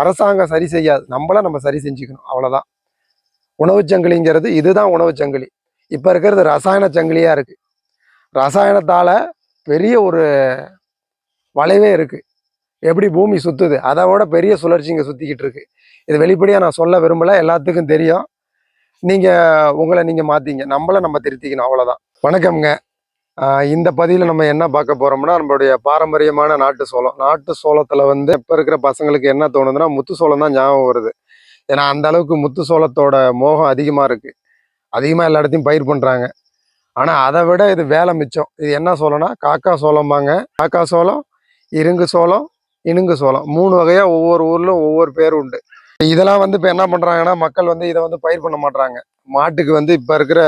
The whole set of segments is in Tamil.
அரசாங்கம் சரி செய்யாது. நம்மள நம்ம சரி செஞ்சுக்கணும். அவ்வளோதான் உணவுச் சங்கிலிங்கிறது இதுதான் உணவு சங்கிலி. இப்போ இருக்கிறது ரசாயன சங்கிலியாக இருக்குது ரசாயனத்தால் பெரிய ஒரு வளைவே இருக்குது எப்படி பூமி சுற்றுது அதை விட பெரிய சுழற்சி இங்கே சுற்றிக்கிட்டு இருக்கு. இது வெளிப்படையாக நான் சொல்ல விரும்பலை. எல்லாத்துக்கும் தெரியும். நீங்கள் உங்களை நீங்கள் மாற்றிங்க நம்மள நம்ம திருத்திக்கணும். அவ்வளோதான் வணக்கம்ங்க. இந்த பதிவில் நம்ம என்ன பார்க்க போகிறோம்னா நம்மளுடைய பாரம்பரியமான நாட்டு சோளம். நாட்டு சோளத்தில் வந்து இப்போ இருக்கிற பசங்களுக்கு என்ன தோணுதுன்னா முத்து சோளம் தான் ஞாபகம் வருது. ஏன்னா அந்த அளவுக்கு முத்து சோளத்தோட மோகம் அதிகமாக இருக்குது அதிகமாக எல்லா இடத்தையும் பயிர் பண்ணுறாங்க ஆனால் அதை விட இது வேலை மிச்சம். இது என்ன சோளம்னா காக்கா சோளம்பாங்க காக்கா சோளம் இருங்கு சோளம் இனுங்கு சோளம். மூணு வகையாக ஒவ்வொரு ஊர்ல ஒவ்வொரு பேர் உண்டு. இதெல்லாம் வந்து இப்போ என்ன பண்ணுறாங்கன்னா மக்கள் வந்து இதை வந்து பயிர் பண்ண மாட்டுறாங்க மாட்டுக்கு வந்து இப்போ இருக்கிற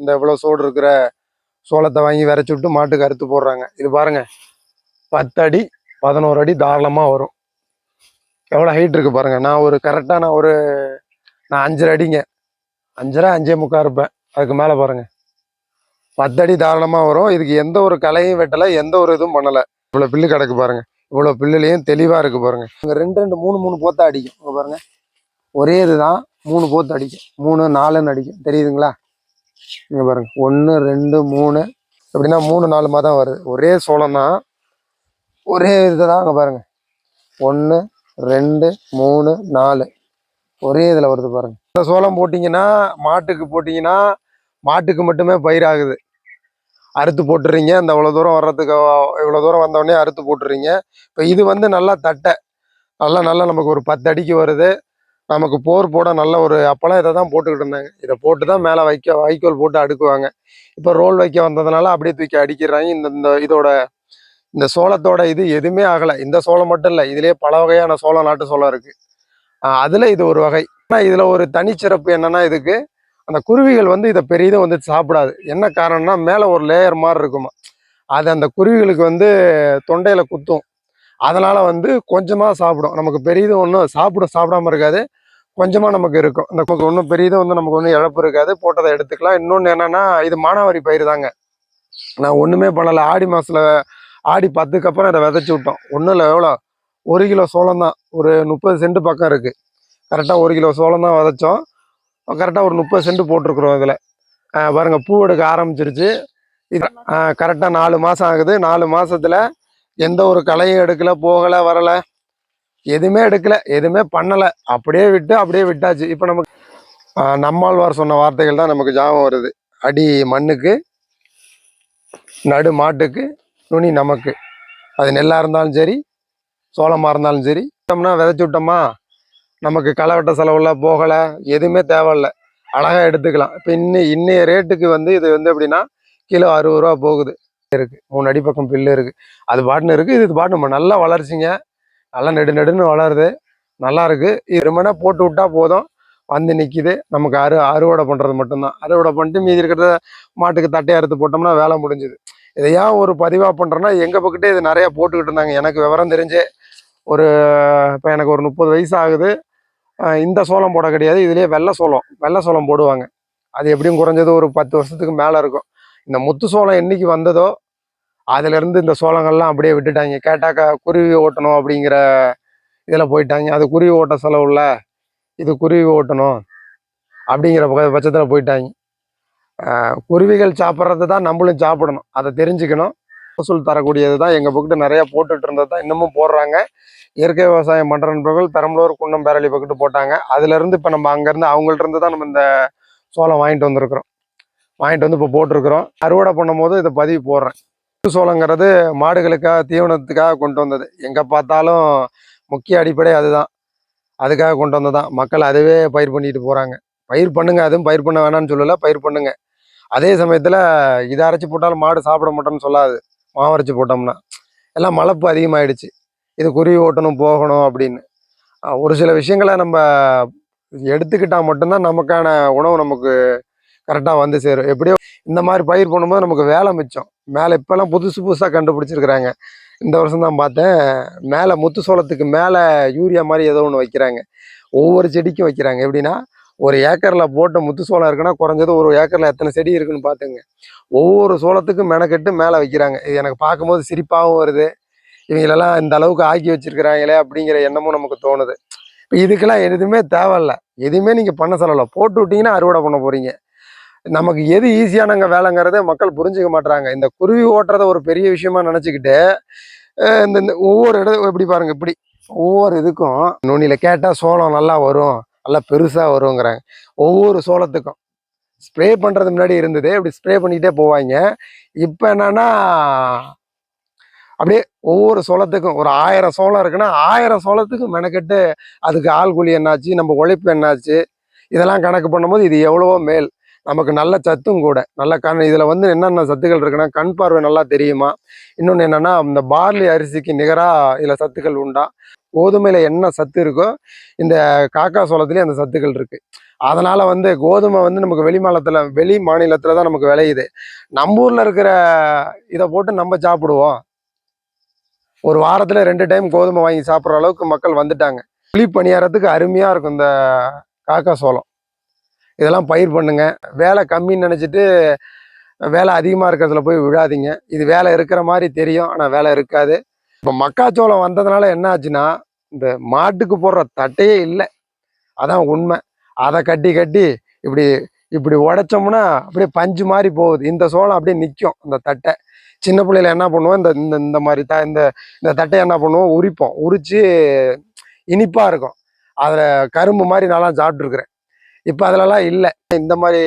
இந்த இவ்வளோ சோடு இருக்கிற சோளத்தை வாங்கி விரைச்சி விட்டு மாட்டுக்கு அறுத்து போடுறாங்க. இது பாருங்க பத்து அடி பதினோரு அடி தாராளமாக வரும். எவ்வளோ ஹைட் இருக்குது பாருங்கள் நான் ஒரு கரெக்டாக நான் ஒரு நான் அஞ்சரை அடிங்க. அஞ்சரை அஞ்சே முக்கா இருப்பேன். அதுக்கு மேலே பாருங்கள் பத்து அடி தாராளமாக வரும். இதுக்கு எந்த ஒரு கலையும் வெட்டலை எந்த ஒரு இதுவும் பண்ணலை. இவ்வளோ பில்லு கிடக்கு பாருங்கள் இவ்வளோ பில்லுலேயும் தெளிவாக இருக்குது பாருங்கள் இங்கே ரெண்டு ரெண்டு மூணு மூணு போத்தா அடிக்கும். இங்கே பாருங்கள் ஒரே இதுதான். மூணு போத்து அடிக்கும் மூணு நாலுன்னு அடிக்கும். தெரியுதுங்களா? இங்கே பாருங்க. ஒன்று ரெண்டு மூணு. எப்படின்னா மூணு நாலு மாதம் வருது. ஒரே சோளம் தான் ஒரே இதுதான் அங்கே பாருங்கள் ஒன்று ரெண்டு மூணு நாலு. ஒரே இதில் வருது பாருங்க. இந்த சோளம் போட்டிங்கன்னா மாட்டுக்கு போட்டிங்கன்னா மாட்டுக்கு மட்டுமே பயிராகுது அறுத்து போட்டுறீங்க. அந்த இவ்வளோ தூரம் வர்றதுக்கு இவ்வளோ தூரம் வந்தோடனே அறுத்து போட்டுறீங்க. இப்போ இது வந்து நல்லா தட்டை. நல்லா நல்லா நமக்கு ஒரு பத்து அடிக்கு வருது. நமக்கு போர் போட நல்ல ஒரு அப்போல்லாம் இதை தான் போட்டுக்கிட்டு இருந்தாங்க. இதை போட்டு தான் மேலே வைக்க வைக்கோல் போட்டு அடுக்குவாங்க. இப்போ ரோல் வைக்க வந்ததுனால அப்படியே தூக்கி அடிக்கிறாங்க. இந்த இந்த இதோட இந்த சோளத்தோட இது எதுவுமே ஆகலை. இந்த சோளம் மட்டும் இல்லை. இதுலேயே பல வகையான சோளம் நாட்டு சோளம் இருக்குது அதில் இது ஒரு வகை. ஆனால் இதில் ஒரு தனிச்சிறப்பு என்னென்னா இதுக்கு அந்த குருவிகள் வந்து இதை பெரியதும் வந்து சாப்பிடாது. என்ன காரணம்னா மேலே ஒரு லேயர் மாதிரி இருக்குமா. அது அந்த குருவிகளுக்கு வந்து தொண்டையில் குத்தும். அதனால் வந்து கொஞ்சமாக சாப்பிடும். நமக்கு பெரியது ஒன்றும் சாப்பிடும் சாப்பிடாம இருக்காது. கொஞ்சமாக நமக்கு இருக்கும். இந்த நமக்கு ஒன்றும் பெரியதும் வந்து நமக்கு ஒன்றும் இழப்பு இருக்காது. போட்டதை எடுத்துக்கலாம். இன்னொன்று என்னென்னா இது மானாவாரி பயிர் தாங்க. நான் ஒன்றுமே பண்ணலை. ஆடி மாதத்தில் ஆடி பத்துக்கு அப்புறம் இதை விதைச்சி விட்டோம். ஒன்றும் இல்லை. எவ்வளோ? ஒரு கிலோ சோளம் தான். ஒரு முப்பது சென்ட் பக்கம் இருக்குது கரெக்டாக ஒரு கிலோ சோளம் தான் விதைச்சோம். கரெக்டாக ஒரு முப்பது சென்ட் போட்டிருக்குறோம் இதில். பாருங்கள் பூ எடுக்க ஆரம்பிச்சிருச்சு. இது கரெக்டாக நாலு மாதம் ஆகுது. நாலு மாதத்தில் எந்த ஒரு களையும் எடுக்கல போகல வரல எதுவுமே எடுக்கல எதுவுமே பண்ணல. அப்படியே விட்டு அப்படியே விட்டாச்சு. இப்போ நமக்கு நம்மாழ்வார் சொன்ன வார்த்தைகள் தான் நமக்கு ஞாபகம் வருது. அடி மண்ணுக்கு நடு மாட்டுக்கு நுனி நமக்கு. அது நெல்லாக இருந்தாலும் சரி சோளமாக இருந்தாலும் சரி. விட்டோம்னா விதைச்சி விட்டோமா நமக்கு களை வெட்ட செலவுல போகலை எதுவுமே தேவையில்ல. அழகாக எடுத்துக்கலாம். இப்போ இன்னி இன்னைய ரேட்டுக்கு வந்து இது வந்து எப்படின்னா கிலோ அறுபது ரூபா போகுது. இருக்குது மூணு அடி பக்கம் பில்லு இருக்குது அது பாட்டுன்னு இருக்குது இது பாட்டு நல்லா வளர்ச்சிங்க. நல்லா நெடு நெடுன்னு வளருது. நல்லா இருக்குது இது ரொம்ப போட்டு விட்டா போதும். வந்து நிற்கிது நமக்கு அறு அறுவடை பண்ணுறது மட்டும்தான். அறுவடை பண்ணிட்டு மீதி இருக்கிறத மாட்டுக்கு தட்டையை அறுத்து போட்டோம்னா வேலை முடிஞ்சுது. இதை ஏன் ஒரு பதிவாக பண்ணுறோன்னா எங்கள் பக்கத்தே இது நிறையா போட்டுக்கிட்டு இருந்தாங்க. எனக்கு விவரம் தெரிஞ்சு ஒரு இப்போ எனக்கு ஒரு முப்பது வயசு ஆகுது. இந்த சோளம் போட கிடையாது. இதுலேயே வெள்ளை சோளம். வெள்ளை சோளம் போடுவாங்க. அது எப்படியும் குறைஞ்சது ஒரு பத்து வருஷத்துக்கு மேலே இருக்கும். இந்த முத்து சோளம் என்னைக்கு வந்ததோ அதுலேருந்து இந்த சோளங்கள்லாம் அப்படியே விட்டுட்டாங்க. கேட்டாக்கா குருவி ஓட்டணும் அப்படிங்கிற இதில் போயிட்டாங்க. அது குருவி ஓட்ட செலவுல இது குருவி ஓட்டணும் அப்படிங்கிற பட்சத்தில் போயிட்டாங்க. குருவிகள் சாப்பிட்றது தான் நம்மளும் சாப்பிடணும். அதை தெரிஞ்சுக்கணும். மகசூல் தரக்கூடியது தான். எங்கள் பக்கத்து நிறையா போட்டுட்டு இருந்தது தான் இன்னமும் போடுறாங்க. இயற்கை விவசாயம் பண்ணுற நண்பர்கள் பெரம்பலூர் குன்னம் பேரளி பக்கத்து போட்டாங்க. அதுலேருந்து இப்போ நம்ம அங்கேருந்து அவங்கள்ட்ட இருந்து தான் நம்ம இந்த சோளம் வாங்கிட்டு வந்திருக்கிறோம். வாங்கிட்டு வந்து இப்போ போட்டிருக்கிறோம். அறுவடை பண்ணும்போது இதை பதிவு போடுறேன். முத்து சோளங்கிறது மாடுகளுக்காக தீவனத்துக்காக கொண்டு வந்தது. எங்கே பார்த்தாலும் முக்கிய அடிப்படை அதுதான். அதுக்காக கொண்டு வந்ததான் மக்கள் அதுவே பயிர் பண்ணிட்டு போகிறாங்க பயிர் பண்ணுங்க அதுவும் பயிர் பண்ண வேணாம்னு சொல்லலை பயிர் பண்ணுங்க. அதே சமயத்தில் இதை அரைச்சி போட்டாலும் மாடு சாப்பிட மாட்டோம்னு சொல்லாது. மாவு அரைச்சி போட்டோம்னா. எல்லாம் மலப்பு அதிகமாகிடுச்சு இது குருவி ஓட்டணும் போகணும் அப்படின்னு. ஒரு சில விஷயங்களை நம்ம எடுத்துக்கிட்டால் மட்டும்தான் நமக்கான உணவு நமக்கு கரெக்டாக வந்து சேரும். எப்படியோ இந்த மாதிரி பயிர் பண்ணும்போது நமக்கு வேலை மிச்சம். மேலே இப்போல்லாம் புதுசு புதுசாக கண்டுபிடிச்சிருக்கிறாங்க. இந்த வருஷம் தான் பார்த்தேன். மேலே முத்து சோளத்துக்கு மேலே யூரியா மாதிரி ஏதோ ஒன்று வைக்கிறாங்க. ஒவ்வொரு செடிக்கும் வைக்கிறாங்க. எப்படின்னா ஒரு ஏக்கரில் போட்ட முத்து சோளம் இருக்குன்னா குறைஞ்சது ஒரு ஏக்கரில் எத்தனை செடி இருக்குன்னு பார்த்துங்க. ஒவ்வொரு சோளத்துக்கும் மெனக்கெட்டு மேலே வைக்கிறாங்க. இது எனக்கு பார்க்கும்போது சிரிப்பாகவும் வருது. இவங்களெல்லாம் இந்த அளவுக்கு ஆக்கி வச்சிருக்கிறாங்களே அப்படிங்கிற எண்ணமும் நமக்கு தோணுது. இப்போ இதுக்கெல்லாம் எதுவுமே தேவையில்ல. எதுவுமே நீங்கள் பண்ண சொல்லலை போட்டு விட்டீங்கன்னா அறுவடை பண்ண போகிறீங்க நமக்கு எது ஈஸியானங்க வேலைங்கிறத மக்கள் புரிஞ்சுக்க மாட்டுறாங்க இந்த குருவி ஓட்டுறத ஒரு பெரிய விஷயமா நினச்சிக்கிட்டு இந்த இந்த ஒவ்வொரு இடம் எப்படி பாருங்க இப்படி. ஒவ்வொரு இதுக்கும் நுனியில் கேட்டால் சோளம் நல்லா வரும் நல்லா பெருசாக வருங்கிறாங்க. ஒவ்வொரு சோளத்துக்கும். ஸ்ப்ரே பண்ணுறது முன்னாடி இருந்தது இப்படி ஸ்ப்ரே பண்ணிக்கிட்டே போவாங்க. இப்போ என்னன்னா அப்படியே ஒவ்வொரு சோளத்துக்கும் ஒரு ஆயிரம் சோளம் இருக்குன்னா ஆயிரம் சோளத்துக்கும் மெனக்கெட்டு அதுக்கு ஆள் கூலி என்னாச்சு நம்ம உழைப்பு என்னாச்சு இதெல்லாம் கணக்கு பண்ணும்போது இது எவ்வளவோ மேல். நமக்கு நல்ல சத்தும் கூட. நல்ல கண் இதில் வந்து என்னென்ன சத்துக்கள் இருக்குன்னா கண் பார்வை நல்லா தெரியுமா? இன்னொன்று என்னன்னா இந்த பார்லி அரிசிக்கு நிகராக இதில் சத்துக்கள் உண்டா? கோதுமையில் என்ன சத்து இருக்கோ இந்த காக்கா சோளத்துலேயும் அந்த சத்துக்கள் இருக்கு. அதனால வந்து கோதுமை வந்து நமக்கு வெளி மாநிலத்தில் வெளி மாநிலத்தில் தான் நமக்கு விளையுது. நம்ம ஊரில் இருக்கிற இதை போட்டு நம்ம சாப்பிடுவோம். ஒரு வாரத்தில் ரெண்டு டைம் கோதுமை வாங்கி சாப்பிட்ற அளவுக்கு மக்கள் வந்துட்டாங்க. புளி பணியாரத்துக்கு அருமையாக இருக்கும் இந்த காக்கா சோளம். இதெல்லாம் பயிர் பண்ணுங்க. வேலை கம்மின்னு நினச்சிட்டு வேலை அதிகமாக இருக்கிறதுல போய் விழாதீங்க. இது வேலை இருக்கிற மாதிரி தெரியும் ஆனால் வேலை இருக்காது. இப்போ மக்காச்சோளம் வந்ததுனால என்ன ஆச்சுன்னா இந்த மாட்டுக்கு போடுற தட்டையே இல்லை. அதான் உண்மை. அதை கட்டி கட்டி இப்படி இப்படி உடைச்சோம்னா அப்படியே பஞ்சு மாதிரி போகுது. இந்த சோளம் அப்படியே நிற்கும் அந்த தட்டை. சின்ன பிள்ளையில என்ன பண்ணுவோம் இந்த இந்த இந்த மாதிரி த இந்த இந்த தட்டையை என்ன பண்ணுவோம் உரிப்போம். உரித்து இனிப்பாக இருக்கும். அதில் கரும்பு மாதிரி நல்லா சாப்பிட்ருக்குறேன் இப்போ அதிலலாம் இல்லை. இந்த மாதிரி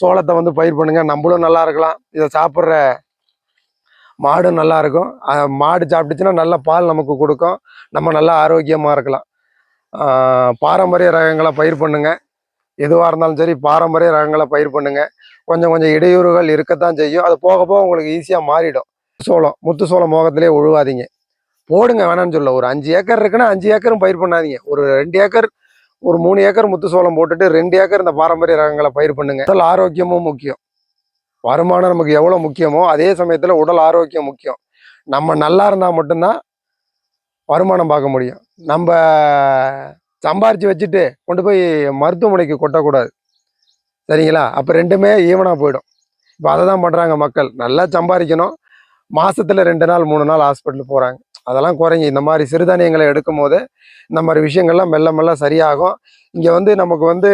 சோளத்தை வந்து பயிர் பண்ணுங்க. நம்மளும் நல்லா இருக்கலாம். இதை சாப்பிட்ற மாடும் நல்லா இருக்கும். மாடு சாப்பிட்டுச்சுன்னா நல்ல பால் நமக்கு கொடுக்கும். நம்ம நல்லா ஆரோக்கியமாக இருக்கலாம். பாரம்பரிய ரகங்களை பயிர் பண்ணுங்க. எதுவாக இருந்தாலும் சரி பாரம்பரிய ரகங்களை பயிர் பண்ணுங்க. கொஞ்சம் கொஞ்சம் இடையூறுகள் இருக்கத்தான் செய்யும். அது போக போக உங்களுக்கு ஈஸியாக மாறிடும். சோளம் முத்து சோளம் மோகத்திலே ஒழுவாதீங்க போடுங்க வேணாம்னு சொல்ல. ஒரு அஞ்சு ஏக்கர் இருக்குன்னா அஞ்சு ஏக்கரும் பயிர் பண்ணாதீங்க. ஒரு ரெண்டு ஏக்கர் ஒரு மூணு ஏக்கர் முத்து சோளம் போட்டுட்டு ரெண்டு ஏக்கர் இந்த பாரம்பரிய ரகங்களை பயிர் பண்ணுங்க. உடல் ஆரோக்கியமும் முக்கியம். வருமானம் நமக்கு எவ்வளோ முக்கியமோ அதே சமயத்தில் உடல் ஆரோக்கியம் முக்கியம். நம்ம நல்லா இருந்தால் மட்டும்தான் வருமானம் பார்க்க முடியும். நம்ம சம்பாரித்து வச்சுட்டு கொண்டு போய் மருத்துவமனைக்கு கொட்டக்கூடாது. சரிங்களா? அப்போ ரெண்டுமே ஈவனாக போயிடும். இப்போ அதை தான் பண்ணுறாங்க மக்கள். நல்லா சம்பாதிக்கணும். மாதத்தில் ரெண்டு நாள் மூணு நாள் ஹாஸ்பிட்டல் போகிறாங்க அதெல்லாம் குறைஞ்சி இந்த மாதிரி சிறுதானியங்களை எடுக்கும் போது இந்த மாதிரி விஷயங்கள்லாம் மெல்ல மெல்ல சரியாகும். இங்கே வந்து நமக்கு வந்து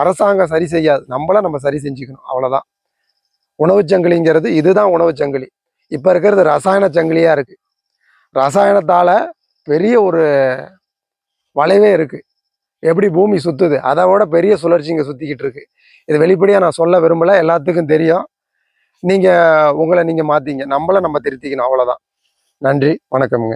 அரசாங்கம் சரி செய்யாது. நம்மள நம்ம சரி செஞ்சுக்கணும். அவ்வளோதான் உணவுச் சங்கிலிங்கிறது இதுதான் உணவுச் சங்கிலி. இப்போ இருக்கிறது ரசாயன சங்கிலியாக இருக்குது ரசாயனத்தால் பெரிய ஒரு வளைவே இருக்குது எப்படி பூமி சுற்றுது அதை விட பெரிய சுழற்சி இங்கே சுற்றிக்கிட்டு இருக்குது இது வெளிப்படையாக நான் சொல்ல விரும்பலை. எல்லாத்துக்கும் தெரியும். நீங்கள் உங்களை நீங்கள் மாற்றிங்க நம்மளை நம்ம திருத்திக்கணும். அவ்வளோதான் நன்றி வணக்கம்ங்க.